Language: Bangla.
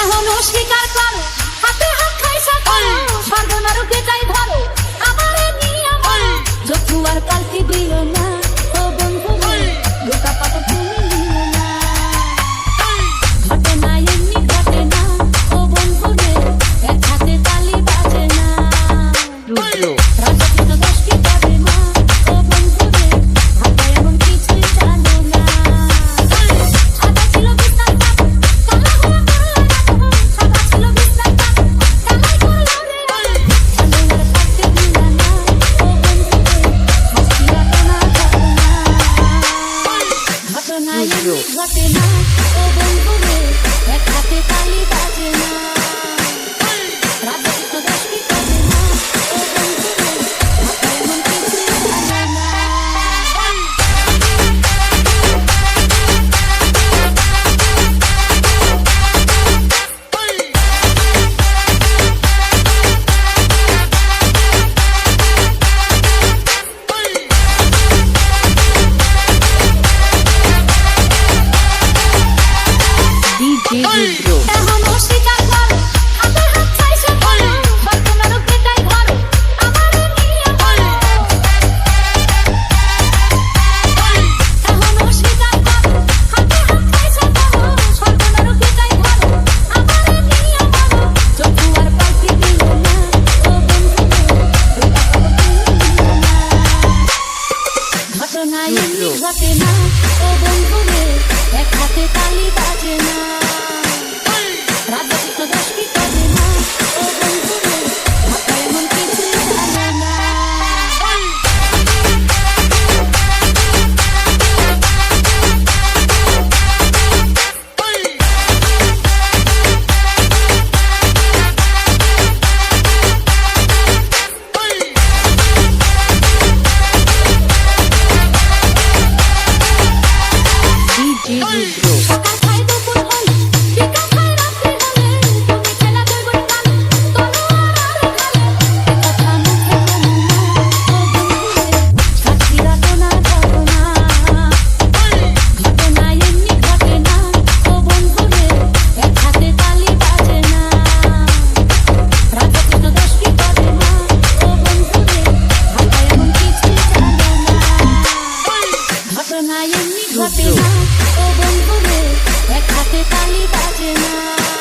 এখন অস্বীকার করো। হাতে হাত খাই খুঁজলো ঘটে না। ও বন্ধু এক হাতে তালি বাজে না। সূর্য এক হাতে তালি বাজে না।